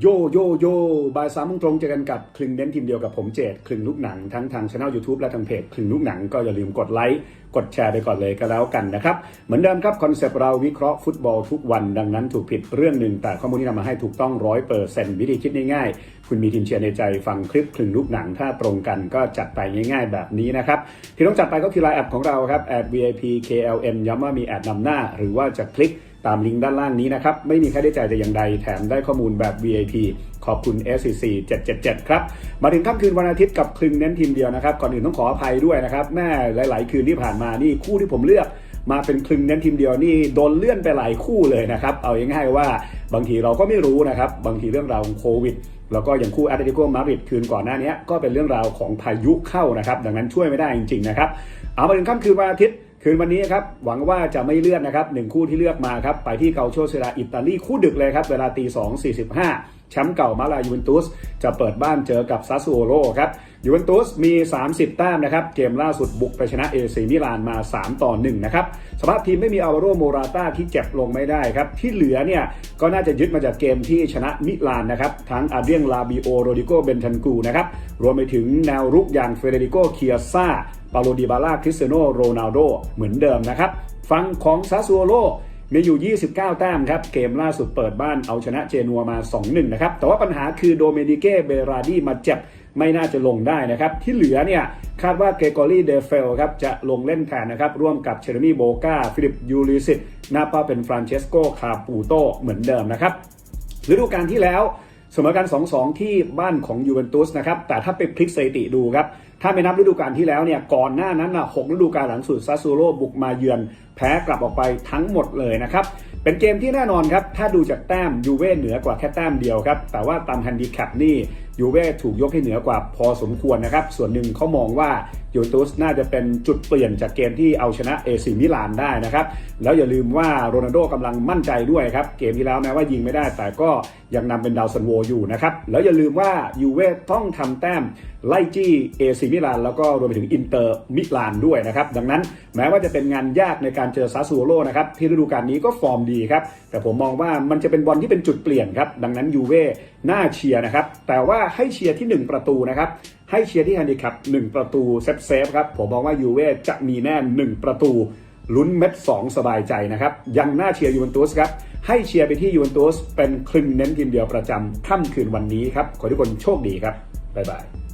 โยโยโยบ่ายสามโมงตรงเจอกันกับคลึงเน้นทีมเดียวกับผมเจดคลึงลูกหนังทั้งทางช่อง YouTube และทางเพจคลึงลูกหนังก็อย่าลืมกดไลค์กดแชร์ไปก่อนเลยก็แล้วกันนะครับ เหมือนเดิมครับคอนเซปต์เราวิเคราะห์ฟุตบอลทุกวันดังนั้นถูกผิดเรื่องหนึ่งแต่ข้อมูลที่นำมาให้ถูกต้องร้อยเปอร์เซ็นต์วิธีคิดง่ายๆ คุณมีทีมเชียร์ในใจฟังคลิปคลึงลูกหนังถ้าตรงกันก็จัดไปง่าย ๆ แบบนี้นะครับที่ต้องจัดไปก็คือไลน์แอดของเราครับแอด VIP KLN ย้ำว่ามีแอดนำหน้า หรือว่าจะคลิก ตามลิงก์ด้านล่างนี้นะครับ ไม่มีค่าใช้จ่ายแต่อย่างใดแถมได้ข้อมูลแบบ VIP ขอบคุณ SCC 777 ครับ มาถึงค่ำคืนวันอาทิตย์กับคลึงเน้นทีมเดียวนะครับ ก่อนอื่นต้องขออภัยด้วยนะครับแม่หลาย ๆ คืนที่ผ่านมานี่คู่ที่ผมเลือกมาเป็นคลึงเน้นทีมเดียวนี่โดนเลื่อนไปหลายคู่เลยนะครับ เอาง่ายๆว่าบางทีเราก็ไม่รู้นะครับ บางทีเรื่องราวของโควิด แล้วก็อย่างคู่แอตเลติโกมาดริดคืนก่อนหน้านี้ก็เป็นเรื่องราวของพายุเข้านะครับ ดังนั้นช่วยไม่ได้จริงๆนะครับ เอามาถึงค่ำคืนวันอาทิตย์ คืนวันนี้ครับหวังว่าจะไม่เลื่อนนะครับหนึ่งคู่ที่เลือกมาครับไปที่เกาโชเซราอิตาลีคู่ดึกเลยครับเวลาตีสองสี่สิบห้าแชมป์เก่ามาลายูเวนตุสจะเปิดบ้านเจอกับซาซูโอโรครับยูเวนตุสมี 30 แต้มนะครับ เกมล่าสุดบุกไปชนะเอซีมิลานมา 3 ต่อ 1 นะครับสภาพทีมไม่มีอาวาโรโมราต้าที่เจ็บลงไม่ได้ครับ ที่เหลือเนี่ย ก็น่าจะยึดมาจากเกมที่ชนะมิลานนะครับ ทั้งอาเดียงลาบิโอโรดิโกเบนทันกูนะครับ รวมไปถึงแนวรุกอย่างเฟเดริโกเคียซ่าปาโลดิบาล่าคริสเตโนโรนัลโดเหมือนเดิมนะครับ ฟังของซาซูโอโร มีอยู่ 29 แต้มครับ เกมล่าสุดเปิดบ้านเอาชนะเจนัวมา 2-1 นะครับ แต่ว่าปัญหาคือโดเมนิเก้เบราดีมาเจ็บไม่น่าจะลงได้นะครับ ที่เหลือเนี่ย คาดว่าเกรกอรี่เดเฟลครับ จะลงเล่นแทนนะครับ ร่วมกับเชอร์มี่โบกาฟิลิปยูริสิตนาป้าเป็นฟรานเชสโกคาปูโตเหมือนเดิมนะครับฤดูกาลที่แล้ว เสมอกัน2-2 ที่บ้านของยูเวนตุสนะครับ แต่ถ้าไปพลิกสถิติดูครับ ถ้าไม่นับฤดูกาลที่แล้วเนี่ย ก่อนหน้านั้นนะ6ฤดูกาลหลังสุดซาซูโร่บุกมาเยือน แพ้กลับออกไปทั้งหมดเลยนะครับ เป็นเกมที่แน่นอนครับ ถ้าดูจากแต้มยูเว่เหนือกว่าแค่แต้มเดียวครับ แต่ว่าตามแฮนดิแคปนี่ ยูเว่ถูกยกให้เหนือกว่าพอสมควรนะครับ ส่วนหนึ่งเขามองว่ายูเวนตุสน่าจะเป็นจุดเปลี่ยนจากเกมที่เอาชนะเอซิมิลานได้นะครับ แล้วอย่าลืมว่าโรนัลโดกำลังมั่นใจด้วยครับ เกมที่แล้วแม้ว่ายิงไม่ได้ แต่ก็ยังนำเป็นดาวซันโวอยู่นะครับ แล้วอย่าลืมว่ายูเว่ต้องทำแต้มไล่จี้เอซิมิลานแล้วก็รวมไปถึงอินเตอร์มิลานด้วยนะครับ ดังนั้นแม้ว่าจะเป็นงานยากในการเจอซาซูโรนะครับที่ฤดูกาลนี้ก็ฟอร์มดีครับแต่ผมมองว่ามันจะเป็นบอลที่เป็นจุดเปลี่ยนครับดังนั้นยูเว่น่าเชียร์นะครับแต่ว่าให้เชียร์ที่ 1 ประตูนะครับ ให้เชียร์ที่แฮนดิแคป1ประตูเซฟเซฟครับ ผมมองว่ายูเว่จะมีแน่ 1 ประตูลุ้นเม็ด 2 สบายใจนะครับ ยังน่าเชียร์ยูเวนตุสครับ ให้เชียร์ไปที่ยูเวนตุสเป็นคลึงเน้นทีมเดียวประจำค่ำคืนวันนี้ครับ ขอทุกคนโชคดีครับ บ๊ายบาย